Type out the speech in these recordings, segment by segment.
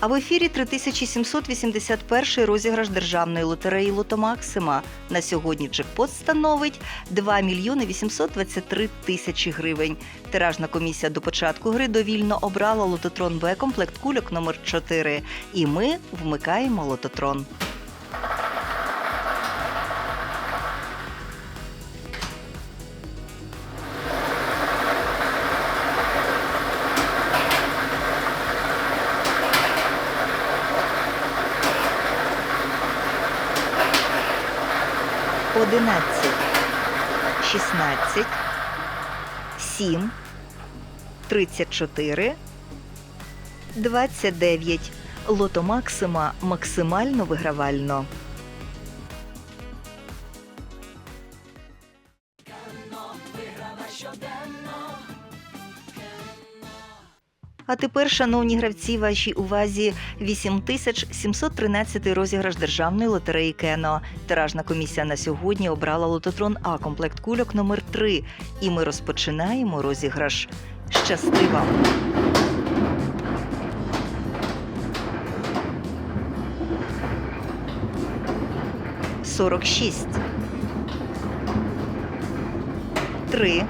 А в ефірі 3781 розіграш державної лотереї Лотомаксима. На сьогодні джекпот становить 2 мільйони 823 тисячі гривень. Тиражна комісія до початку гри довільно обрала лототрон Б комплект кульок номер 4 І ми вмикаємо лототрон. Одинадцять, шістнадцять, сім, тридцять чотири, двадцять дев'ять. Лото Максима максимально вигравально. А тепер, шановні гравці, вашій увазі 8713 розіграш державної лотереї Кено. Тиражна комісія на сьогодні обрала лототрон А комплект кульок номер 3 І ми розпочинаємо розіграш. Щасти вам! Сорок шість. Три.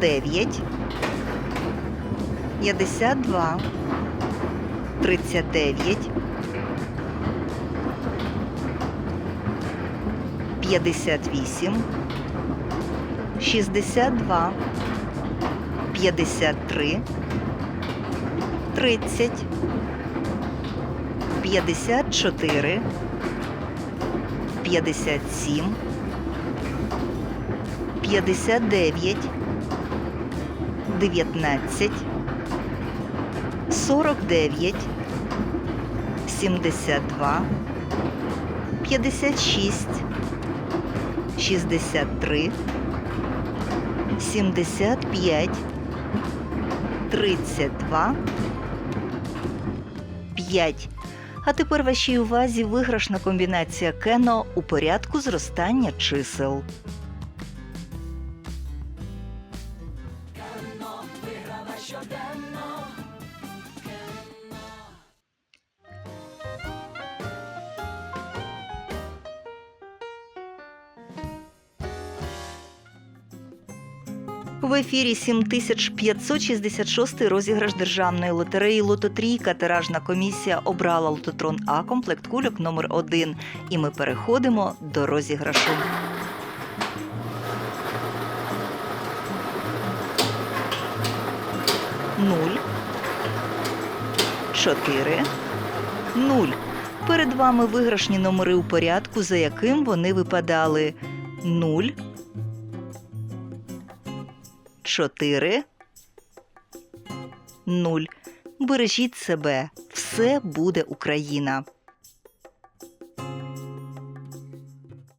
Дев'ять. 52, 39, 58, 62, 53, 30, 54, 57, 59, 19, 49, 72, 56, 63, 75, 32, 5. А тепер вашій увазі виграшна комбінація кено у порядку зростання чисел. В ефірі 7566 розіграш державної лотереї Лототрійка. Тиражна комісія обрала лототрон А комплект кульок номер 1 І ми переходимо до розіграшу. Нуль. Чотири. Нуль. Перед вами виграшні номери у порядку, за яким вони випадали. Нуль. 4, 0. Бережіть себе. Все буде Україна.